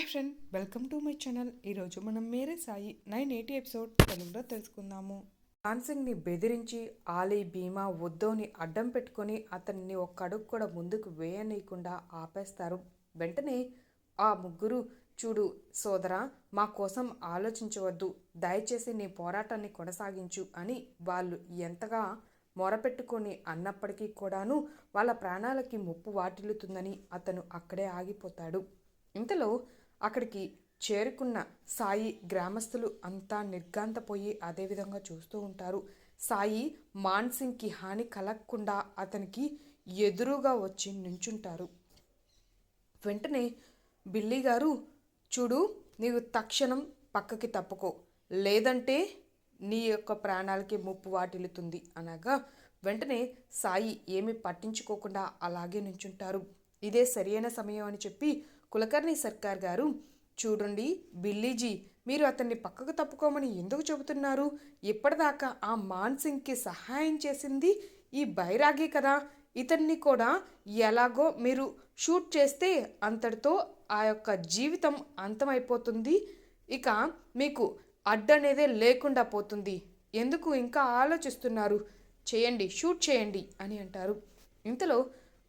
Hi friend welcome to my channel. ఈరోజు మనం Mere Sai nine eighty episode తెలుగులో తెలుసుకుందాము. ని బెదిరించి ఆలీ భీమా ఉద్దోని అడ్డం పెట్టుకొని అతన్ని ఒక్క అడుగు కూడా ముందుకు వేయనీయకుండా ఆపేస్తారు. వెంటనే ఆ ముగ్గురు చూడు సోదరా మా కోసం ఆలోచించవద్దు. దయచేసి నీ పోరాటాన్ని కొనసాగించు అని వాళ్ళు ఎంతగా మొరపెట్టుకొని అన్నప్పటికీ కూడాను వాళ్ళ ప్రాణాలకి ముప్పు వాటిల్లుతుందని అతను అక్కడే ఆగిపోతాడు. ఇంతలో అక్కడికి చేరుకున్న సాయి గ్రామస్తులు అంతా నిర్గాంతపోయి అదే విధంగా చూస్తూ ఉంటారు. సాయి మాన్సింగ్కి హాని కలగకుండా అతనికి ఎదురుగా వచ్చి నించుంటారు. వెంటనే బిల్లీ గారు చూడు నీవు తక్షణం పక్కకి తప్పుకో. లేదంటే నీ యొక్క ప్రాణాలకి ముప్పు వాటిల్లుతుంది అనగా వెంటనే సాయి ఏమి పట్టించుకోకుండా అలాగే నించుంటారు. ఇదే సరియైన సమయం అని చెప్పి కులకర్ణి సర్కార్ గారు చూడండి బిల్లీజీ మీరు అతన్ని పక్కకు తప్పుకోమని ఎందుకు చెబుతున్నారు? ఇప్పటిదాకా ఆ మాన్సింగ్కి సహాయం చేసింది ఈ బైరాగి కదా. ఇతన్ని కూడా ఎలాగో మీరు షూట్ చేస్తే అంతటితో ఆ యొక్క జీవితం అంతమైపోతుంది. ఇక మీకు అడ్డనేదే లేకుండా పోతుంది. ఎందుకు ఇంకా ఆలోచిస్తున్నారు? చేయండి షూట్ చేయండి అని అంటారు. ఇంతలో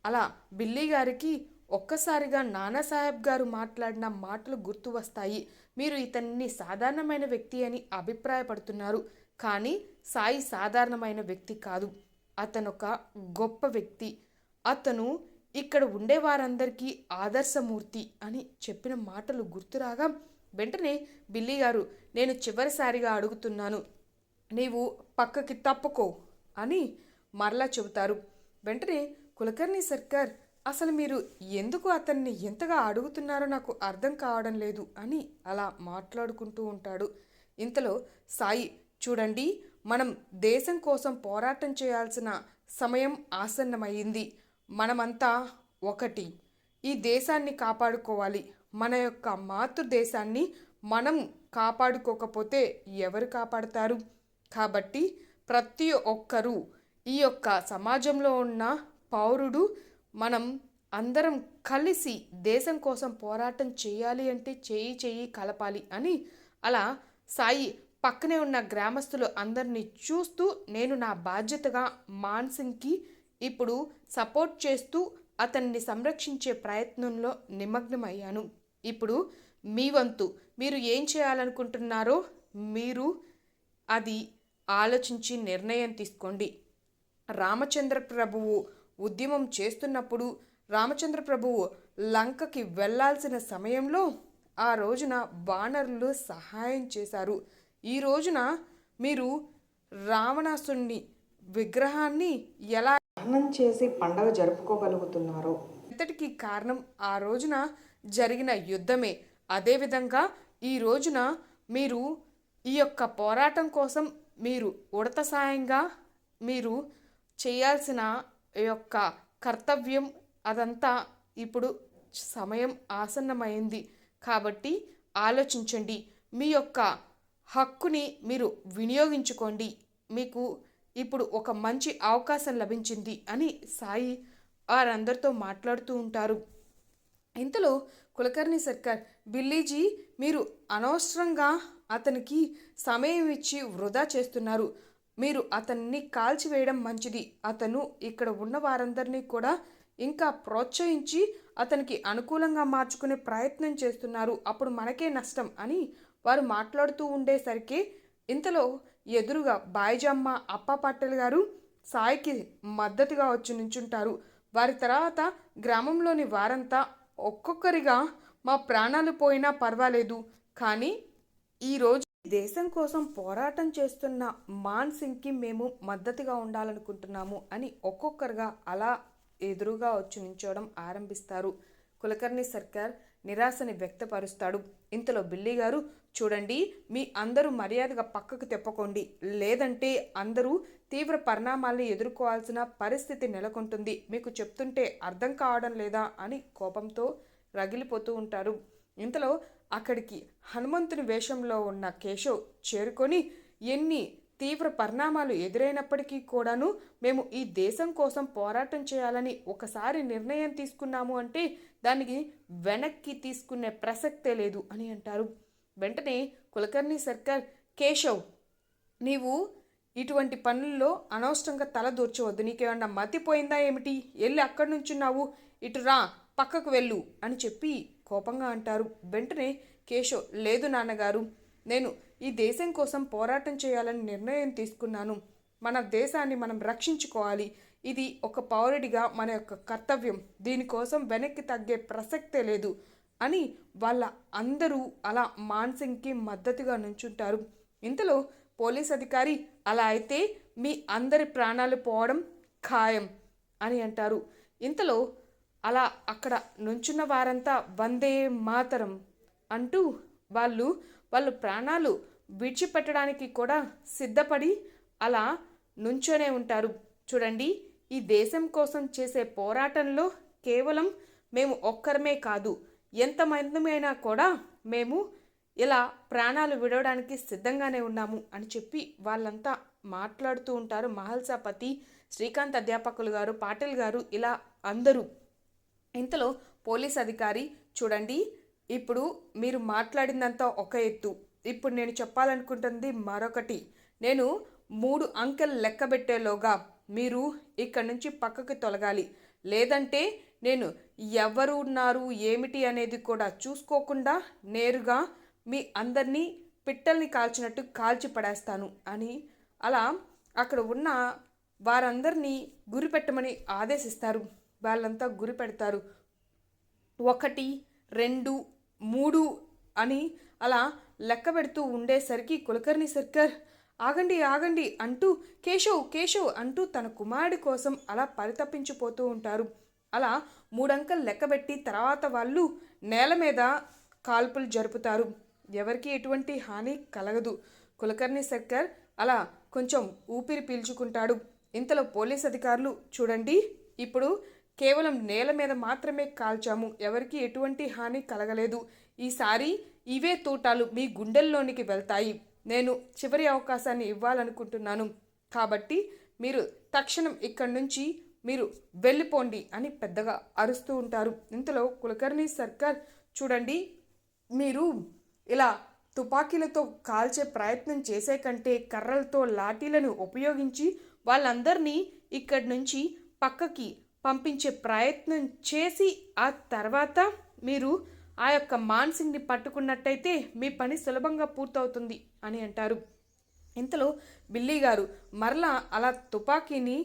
అలా బిల్లీ గారికి ఒక్కసారిగా నానాసాహెబ్ గారు మాట్లాడిన మాటలు గుర్తు వస్తాయి. మీరు ఇతన్ని సాధారణమైన వ్యక్తి అని అభిప్రాయపడుతున్నారు. కానీ సాయి సాధారణమైన వ్యక్తి కాదు. అతనొక గొప్ప వ్యక్తి. అతను ఇక్కడ ఉండే వారందరికీ ఆదర్శమూర్తి అని చెప్పిన మాటలు గుర్తురాగా వెంటనే బిల్లీ గారు నేను చివరిసారిగా అడుగుతున్నాను. నీవు పక్కకి తప్పుకో అని మరలా చెబుతారు. వెంటనే కులకర్ణి సర్కార్ అసలు మీరు ఎందుకు అతన్ని ఎంతగా అడుగుతున్నారో నాకు అర్థం కావడం లేదు అని అలా మాట్లాడుకుంటూ ఉంటాడు. ఇంతలో సాయి చూడండి మనం దేశం కోసం పోరాటం చేయాల్సిన సమయం ఆసన్నమైంది. మనమంతా ఒకటి. ఈ దేశాన్ని కాపాడుకోవాలి. మన యొక్క మాతృదేశాన్ని మనం కాపాడుకోకపోతే ఎవరు కాపాడుతారు? కాబట్టి ప్రతి ఒక్కరూ ఈ యొక్క సమాజంలో ఉన్న పౌరుడు మనం అందరం కలిసి దేశం కోసం పోరాటం చేయాలి అంటే చేయి చేయి కలపాలి అని అలా సాయి పక్కనే ఉన్న గ్రామస్తులు అందరినీ చూస్తూ నేను నా బాధ్యతగా మాన్సింగ్కి ఇప్పుడు సపోర్ట్ చేస్తూ అతన్ని సంరక్షించే ప్రయత్నంలో నిమగ్నమయ్యాను. ఇప్పుడు మీ వంతు మీరు ఏం చేయాలనుకుంటున్నారో మీరు అది ఆలోచించి నిర్ణయం తీసుకోండి. రామచంద్ర ప్రభువు ఉద్యమం చేస్తున్నప్పుడు రామచంద్ర ప్రభువు లంకకి వెళ్ళాల్సిన సమయంలో ఆ రోజున బాణరులు సహాయం చేశారు. ఈ రోజున మీరు రావణాసుని విగ్రహాన్ని ఎలా దహనం చేసి పండగ జరుపుకోగలుగుతున్నారో. ఇంతటికి కారణం ఆ రోజున జరిగిన యుద్ధమే. అదేవిధంగా ఈ రోజున మీరు ఈ యొక్క పోరాటం కోసం మీరు ఉడత సాయంగా మీరు చేయాల్సిన యొక్క కర్తవ్యం అదంతా ఇప్పుడు సమయం ఆసన్నమైంది. కాబట్టి ఆలోచించండి. మీ యొక్క హక్కుని మీరు వినియోగించుకోండి. మీకు ఇప్పుడు ఒక మంచి అవకాశం లభించింది అని సాయి వారందరితో మాట్లాడుతూ ఉంటారు. ఇంతలో కులకర్ణి సర్కార్ బిల్లీజీ మీరు అనవసరంగా అతనికి సమయం ఇచ్చి వృధా చేస్తున్నారు. మీరు అతన్ని కాల్చివేయడం మంచిది. అతను ఇక్కడ ఉన్న వారందరినీ కూడా ఇంకా ప్రోత్సహించి అతనికి అనుకూలంగా మార్చుకునే ప్రయత్నం చేస్తున్నారు. అప్పుడు మనకే నష్టం అని వారు మాట్లాడుతూ ఉండేసరికి ఇంతలో ఎదురుగా బాయిజమ్మ అప్ప పట్టెల్ గారు సాయికి మద్దతుగా వచ్చి నుంచుంటారు. వారి తర్వాత గ్రామంలోని వారంతా ఒక్కొక్కరిగా మా ప్రాణాలు పోయినా పర్వాలేదు. కానీ ఈరోజు దేశం కోసం పోరాటం చేస్తున్న మాన్ సింగ్కి మేము మద్దతుగా ఉండాలనుకుంటున్నాము అని ఒక్కొక్కరుగా అలా ఎదురుగా వచ్చి నించోవడం ఆరంభిస్తారు. కులకర్ణి సర్కార్ నిరాశని వ్యక్తపరుస్తాడు. ఇంతలో బిల్లీ గారు చూడండి మీ అందరూ మర్యాదగా పక్కకు తెప్పకోండి. లేదంటే అందరూ తీవ్ర పరిణామాల్ని ఎదుర్కోవాల్సిన పరిస్థితి నెలకొంటుంది. మీకు చెప్తుంటే అర్థం కావడం లేదా అని కోపంతో రగిలిపోతూ ఉంటారు. ఇంతలో అక్కడికి హనుమంతుని వేషంలో ఉన్న కేశవ్ చేరుకొని ఎన్ని తీవ్ర పరిణామాలు ఎదురైనప్పటికీ కూడాను మేము ఈ దేశం కోసం పోరాటం చేయాలని ఒకసారి నిర్ణయం తీసుకున్నాము అంటే దానికి వెనక్కి తీసుకునే ప్రసక్తే లేదు అని అంటారు. వెంటనే కులకర్ణి సర్కార్ కేశవ్ నీవు ఇటువంటి పనుల్లో అనవసరంగా తల దూర్చవద్దు. నీకేమన్నా మతిపోయిందా ఏమిటి? వెళ్ళి అక్కడి నుంచున్నావు. ఇటు రా పక్కకు వెళ్ళు అని చెప్పి కోపంగా అంటారు. వెంటనే కేశో లేదు నాన్నగారు నేను ఈ దేశం కోసం పోరాటం చేయాలని నిర్ణయం తీసుకున్నాను. మన దేశాన్ని మనం రక్షించుకోవాలి. ఇది ఒక పౌరుడిగా మన యొక్క కర్తవ్యం. దీనికోసం వెనక్కి తగ్గే ప్రసక్తే లేదు అని వాళ్ళ అందరూ అలా మాన్సింగ్కి మద్దతుగా నుంచుంటారు. ఇంతలో పోలీస్ అధికారి అలా అయితే మీ అందరి ప్రాణాలు పోవడం ఖాయం అని అంటారు. ఇంతలో అలా అక్కడ నుంచున్న వారంతా వందే మాతరం అంటూ వాళ్ళు వాళ్ళు ప్రాణాలు విడిచిపెట్టడానికి కూడా సిద్ధపడి అలా నుంచొనే ఉంటారు. చూడండి ఈ దేశం కోసం చేసే పోరాటంలో కేవలం మేము ఒక్కరమే కాదు ఎంతమందిమైనా కూడా మేము ఇలా ప్రాణాలు విడవడానికి సిద్ధంగానే ఉన్నాము అని చెప్పి వాళ్ళంతా మాట్లాడుతూ ఉంటారు. మహల్సాపతి శ్రీకాంత్ అధ్యాపకులు గారు పాటిల్ గారు ఇలా అందరూ. ఇంతలో పోలీస్ అధికారి చూడండి ఇప్పుడు మీరు మాట్లాడిందంతా ఒక ఎత్తు. ఇప్పుడు నేను చెప్పాలనుకుంటుంది మరొకటి. నేను మూడు అంకెలు లెక్కబెట్టేలోగా మీరు ఇక్కడి నుంచి పక్కకి తొలగాలి. లేదంటే నేను ఎవరు ఉన్నారు ఏమిటి అనేది కూడా చూసుకోకుండా నేరుగా మీ అందరినీ పిట్టల్ని కాల్చినట్టు కాల్చి పడేస్తాను అని అలా అక్కడ ఉన్న వారందరినీ గురిపెట్టమని ఆదేశిస్తారు. వాళ్ళంతా గురి పెడతారు. ఒకటి రెండు మూడు అని అలా లెక్క పెడుతూ ఉండేసరికి కులకర్ణి సర్కార్ ఆగండి ఆగండి అంటూ కేశవ్ కేశవ్ అంటూ తన కుమారుడి కోసం అలా పరితపించిపోతూ ఉంటారు. అలా మూడంకలు లెక్కబెట్టి తర్వాత వాళ్ళు నేల మీద కాల్పులు జరుపుతారు. ఎవరికి ఎటువంటి హాని కలగదు. కులకర్ణి సర్కార్ అలా కొంచెం ఊపిరి పీల్చుకుంటాడు. ఇంతలో పోలీస్ అధికారులు చూడండి ఇప్పుడు కేవలం నేల మీద మాత్రమే కాల్చాము. ఎవరికి ఎటువంటి హాని కలగలేదు. ఈసారి ఇవే తూటాలు మీ గుండెల్లోనికి వెళ్తాయి. నేను చివరి అవకాశాన్ని ఇవ్వాలనుకుంటున్నాను. కాబట్టి మీరు తక్షణం ఇక్కడి నుంచి మీరు వెళ్ళిపోండి అని పెద్దగా అరుస్తూ ఉంటారు. ఇంతలో కులకర్ణి సర్కార్ చూడండి. మీరు ఇలా తుపాకీలతో కాల్చే ప్రయత్నం చేసే కంటే కర్రలతో లాఠీలను ఉపయోగించి వాళ్ళందరినీ ఇక్కడి నుంచి పక్కకి పంపించే ప్రయత్నం చేసి ఆ తర్వాత మీరు ఆ యొక్క మాన్సింగ్ని పట్టుకున్నట్టయితే మీ పని సులభంగా పూర్తవుతుంది అని అంటారు. ఇంతలో బిల్లీ గారు మరలా అలా తుపాకీని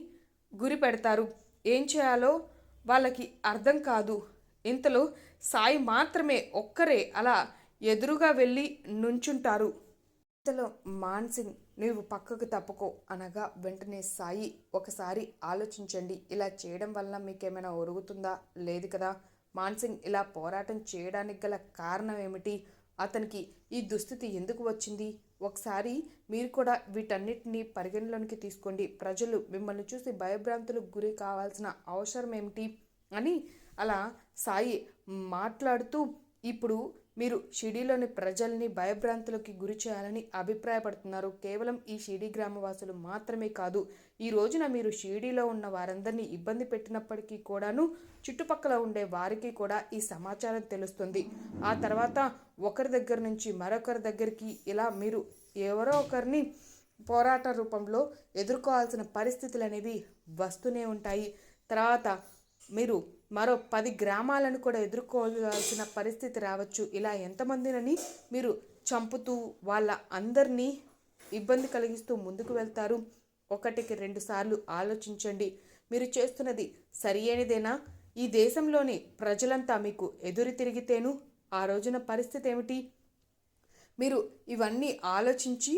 గురి పెడతారు. ఏం చేయాలో వాళ్ళకి అర్థం కాదు. ఇంతలో సాయి మాత్రమే ఒక్కరే అలా ఎదురుగా వెళ్ళి నుంచుంటారు. ఇంతలో మాన్సింగ్ నీవు పక్కకు తప్పుకో అనగా వెంటనే సాయి ఒకసారి ఆలోచించండి ఇలా చేయడం వల్ల మీకేమైనా ఒరుగుతుందా? లేదు కదా. మాన్సింగ్ ఇలా పోరాటం చేయడానికి గల కారణం ఏమిటి? అతనికి ఈ దుస్థితి ఎందుకు వచ్చింది? ఒకసారి మీరు కూడా వీటన్నిటిని పరిగణలోనికి తీసుకోండి. ప్రజలు మిమ్మల్ని చూసి భయభ్రాంతులకు గురి కావాల్సిన అవసరం ఏమిటి? అని అలా సాయి మాట్లాడుతూ ఇప్పుడు మీరు షిడీలోని ప్రజల్ని భయభ్రాంతులకి గురి చేయాలని అభిప్రాయపడుతున్నారు. కేవలం ఈ షిడీ గ్రామవాసులు మాత్రమే కాదు ఈ రోజున మీరు షిడీలో ఉన్న వారందరినీ ఇబ్బంది పెట్టినప్పటికీ కూడాను చుట్టుపక్కల ఉండే వారికి కూడా ఈ సమాచారం తెలుస్తుంది. ఆ తర్వాత ఒకరి దగ్గర నుంచి మరొకరి దగ్గరికి ఇలా మీరు ఎవరో ఒకరిని పోరాట రూపంలో ఎదుర్కోవాల్సిన పరిస్థితులు అనేవి వస్తూనే ఉంటాయి. తర్వాత మీరు మరో పది గ్రామాలను కూడా ఎదుర్కోవాల్సిన పరిస్థితి రావచ్చు. ఇలా ఎంతమందినని మీరు చంపుతూ వాళ్ళ అందరినీ ఇబ్బంది కలిగిస్తూ ముందుకు వెళ్తారు. ఒకటికి రెండు సార్లు ఆలోచించండి. మీరు చేస్తున్నది సరి అయినదేనా? ఈ దేశంలోని ప్రజలంతా మీకు ఎదురు తిరిగితేను ఆ రోజున పరిస్థితి ఏమిటి? మీరు ఇవన్నీ ఆలోచించి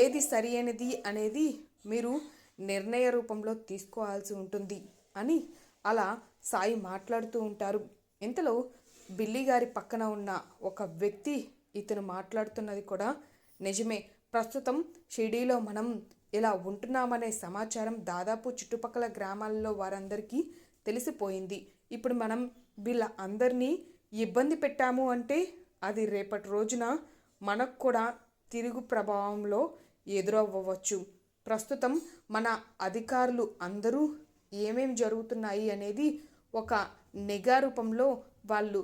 ఏది సరి అయినది అనేది మీరు నిర్ణయ రూపంలో తీసుకోవాల్సి ఉంటుంది అని అలా సాయి మాట్లాడుతూ ఉంటారు. ఇంతలో బిల్లి గారి పక్కన ఉన్న ఒక వ్యక్తి ఇతను మాట్లాడుతున్నది కూడా నిజమే. ప్రస్తుతం షిడీలో మనం ఇలా ఉంటున్నామనే సమాచారం దాదాపు చుట్టుపక్కల గ్రామాల్లో వారందరికీ తెలిసిపోయింది. ఇప్పుడు మనం వీళ్ళ అందరినీ ఇబ్బంది పెట్టాము అంటే అది రేపటి రోజున మనకు కూడా తిరుగు ప్రభావంలో ఎదురవ్వవచ్చు. ప్రస్తుతం మన అధికారులు అందరూ ఏమేమి జరుగుతున్నాయి అనేది ఒక నిఘా రూపంలో వాళ్ళు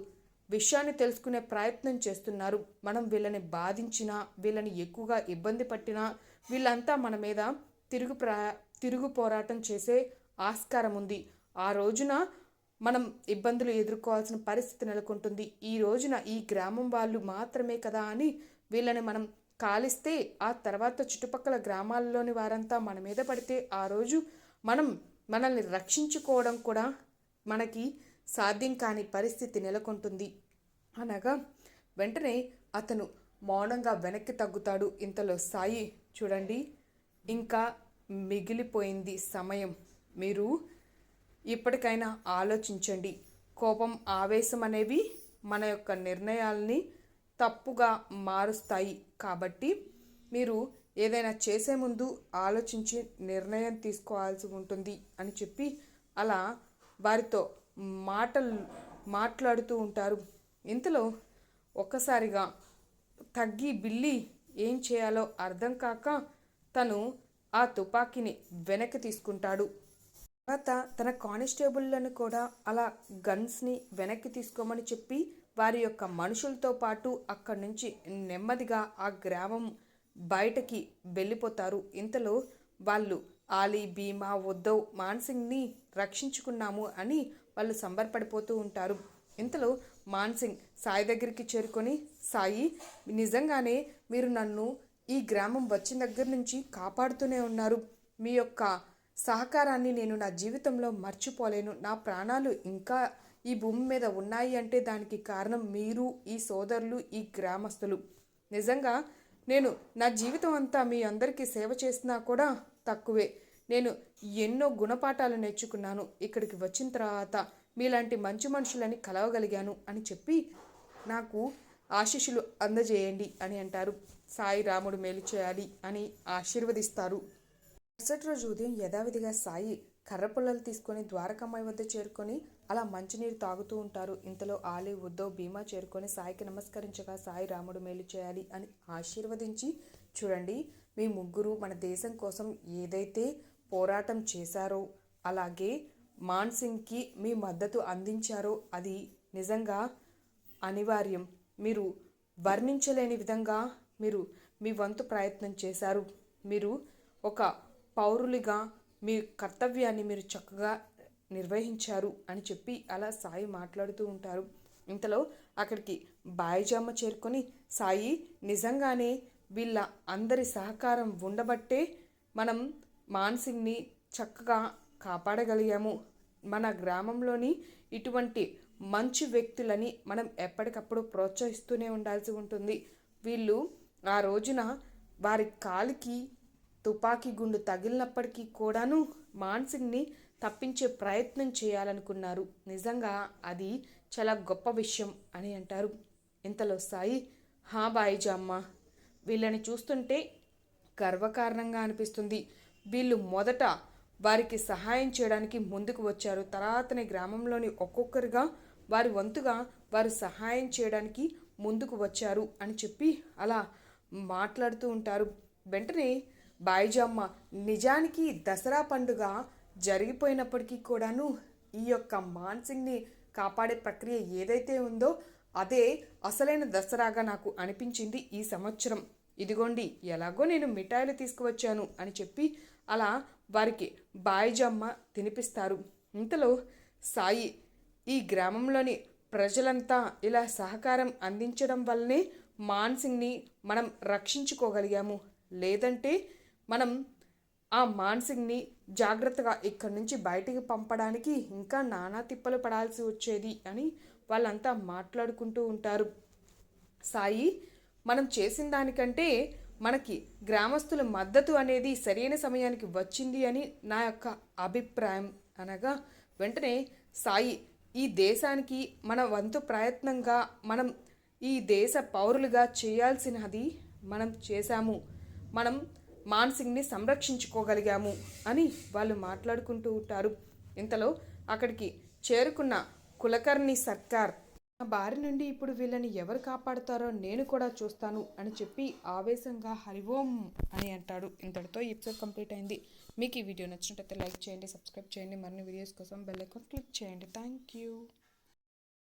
విషయాన్ని తెలుసుకునే ప్రయత్నం చేస్తున్నారు. మనం వీళ్ళని బాధించినా వీళ్ళని ఎక్కువగా ఇబ్బంది పట్టినా వీళ్ళంతా మన మీద తిరుగు ప్రా తిరుగు పోరాటం చేసే ఆస్కారం ఉంది. ఆ రోజున మనం ఇబ్బందులు ఎదుర్కోవాల్సిన పరిస్థితి నెలకొంటుంది. ఈ రోజున ఈ గ్రామం వాళ్ళు మాత్రమే కదా అని వీళ్ళని మనం కాలిస్తే ఆ తర్వాత చుట్టుపక్కల గ్రామాల్లోని వారంతా మన మీద పడితే ఆ రోజు మనం మనల్ని రక్షించుకోవడం కూడా మనకి సాధ్యం కాని పరిస్థితి నెలకొంటుంది. అనగా వెంటనే అతను మౌనంగా వెనక్కి తగ్గుతాడు. ఇంతలో సాయి చూడండి ఇంకా మిగిలిపోయింది సమయం. మీరు ఇప్పటికైనా ఆలోచించండి. కోపం ఆవేశం అనేవి మన యొక్క నిర్ణయాల్ని తప్పుగా మారుస్తాయి. కాబట్టి మీరు ఏదైనా చేసే ముందు ఆలోచించి నిర్ణయం తీసుకోవాల్సి ఉంటుంది అని చెప్పి అలా వారితో మాటలు మాట్లాడుతూ ఉంటారు. ఇంతలో ఒక్కసారిగా తగ్గి బిల్లి ఏం చేయాలో అర్థం కాక తను ఆ తుపాకీని వెనక్కి తీసుకుంటాడు. తర్వాత తన కానిస్టేబుల్లను కూడా అలా గన్స్ని వెనక్కి తీసుకోమని చెప్పి వారి యొక్క మనుషులతో పాటు అక్కడి నుంచి నెమ్మదిగా ఆ గ్రామం బయటకి వెళ్ళిపోతారు. ఇంతలో వాళ్ళు ఆలీ భీమా ఉద్దవ్ మాన్సింగ్ని రక్షించుకున్నాము అని వాళ్ళు సంబరపడిపోతూ ఉంటారు. ఇంతలో మాన్సింగ్ సాయి దగ్గరికి చేరుకొని సాయి నిజంగానే మీరు నన్ను ఈ గ్రామం వచ్చిన దగ్గర నుంచి కాపాడుతూనే ఉన్నారు. మీ యొక్క సహకారాన్ని నేను నా జీవితంలో మర్చిపోలేను. నా ప్రాణాలు ఇంకా ఈ భూమి మీద ఉన్నాయి అంటే దానికి కారణం మీరు ఈ సోదరులు ఈ గ్రామస్తులు. నిజంగా నేను నా జీవితం అంతా మీ అందరికీ సేవ చేసినా కూడా తక్కువే. నేను ఎన్నో గుణపాఠాలు నేర్చుకున్నాను. ఇక్కడికి వచ్చిన తర్వాత మీలాంటి మంచి మనుషులని కలవగలిగాను అని చెప్పి నాకు ఆశీస్సులు అందజేయండి అని అంటారు. సాయి రాముడు మేలు చేయాలి అని ఆశీర్వదిస్తారు. మరుసటి రోజు ఉదయం యథావిధిగా సాయి కర్ర పుల్లలు తీసుకొని ద్వారకమ్మాయి వద్ద చేరుకొని అలా మంచినీరు తాగుతూ ఉంటారు. ఇంతలో ఆలి ఉద్దవ్ భీమా చేరుకొని సాయికి నమస్కరించగా సాయి రాముడు మేలు చేయాలి అని ఆశీర్వదించి చూడండి మీ ముగ్గురు మన దేశం కోసం ఏదైతే పోరాటం చేశారో అలాగే మాన్సింగ్కి మీ మద్దతు అందించారో అది నిజంగా అనివార్యం. మీరు వర్ణించలేని విధంగా మీరు మీ వంతు ప్రయత్నం చేశారు. మీరు ఒక పౌరులుగా మీ కర్తవ్యాన్ని మీరు చక్కగా నిర్వహించారు అని చెప్పి అలా సాయి మాట్లాడుతూ ఉంటారు. ఇంతలో అక్కడికి బాయిజామ్మ చేరుకొని సాయి నిజంగానే వీళ్ళ అందరి సహకారం ఉండబట్టే మనం మాన్సింగ్ని చక్కగా కాపాడగలిగాము. మన గ్రామంలోని ఇటువంటి మంచి వ్యక్తులని మనం ఎప్పటికప్పుడు ప్రోత్సహిస్తూనే ఉండాల్సి ఉంటుంది. వీళ్ళు ఆ రోజున వారి కాలికి తుపాకీ గుండు తగిలినప్పటికీ కూడాను మాన్సింగ్ని తప్పించే ప్రయత్నం చేయాలనుకున్నారు. నిజంగా అది చాలా గొప్ప విషయం అని అంటారు. ఇంతలో సాయి హా బాయిజామ్మ వీళ్ళని చూస్తుంటే గర్వకారణంగా అనిపిస్తుంది. వీళ్ళు మొదట వారికి సహాయం చేయడానికి ముందుకు వచ్చారు. తర్వాతనే గ్రామంలోని ఒక్కొక్కరుగా వారి వంతుగా వారు సహాయం చేయడానికి ముందుకు వచ్చారు అని చెప్పి అలా మాట్లాడుతూ ఉంటారు. వెంటనే బాయిజమ్మ నిజానికి దసరా పండుగ జరిగిపోయినప్పటికీ కూడాను ఈ యొక్క మాన్సింగ్ని కాపాడే ప్రక్రియ ఏదైతే ఉందో అదే అసలైన దసరాగా నాకు అనిపించింది ఈ సంవత్సరం. ఇదిగోండి ఎలాగో నేను మిఠాయిలు తీసుకువచ్చాను అని చెప్పి అలా వారికి బాయిజమ్మ తినిపిస్తారు. ఇంతలో సాయి ఈ గ్రామంలోని ప్రజలంతా ఇలా సహకారం అందించడం వల్లనే మాన్సింగ్ని మనం రక్షించుకోగలిగాము. లేదంటే మనం ఆ మాన్సింగ్ని జాగ్రత్తగా ఇక్కడి నుంచి బయటికి పంపడానికి ఇంకా నానా తిప్పలు పడాల్సి వచ్చేది అని వాళ్ళంతా మాట్లాడుకుంటూ ఉంటారు. సాయి మనం చేసిన దానికంటే మనకి గ్రామస్తుల మద్దతు అనేది సరైన సమయానికి వచ్చింది అని నా యొక్క అభిప్రాయం. అనగా వెంటనే సాయి ఈ దేశానికి మన వంతు ప్రయత్నంగా మనం ఈ దేశ పౌరులుగా చేయాల్సినది మనం చేశాము. మనం మాన్సింగ్ని సంరక్షించుకోగలిగాము అని వాళ్ళు మాట్లాడుకుంటూ ఉంటారు. ఇంతలో అక్కడికి చేరుకున్న కులకర్ణి సర్కార్ నా బారి నుండి ఇప్పుడు వీళ్ళని ఎవరు కాపాడుతారో నేను కూడా చూస్తాను అని చెప్పి ఆవేశంగా హరివోం అని అంటాడు. ఇంతటితో ఎపిసోడ్ కంప్లీట్ అయింది. మీకు ఈ వీడియో నచ్చినట్టయితే లైక్ చేయండి సబ్స్క్రైబ్ చేయండి. మరిన్ని వీడియోస్ కోసం బెల్ ఐకాన్ క్లిక్ చేయండి. Thank you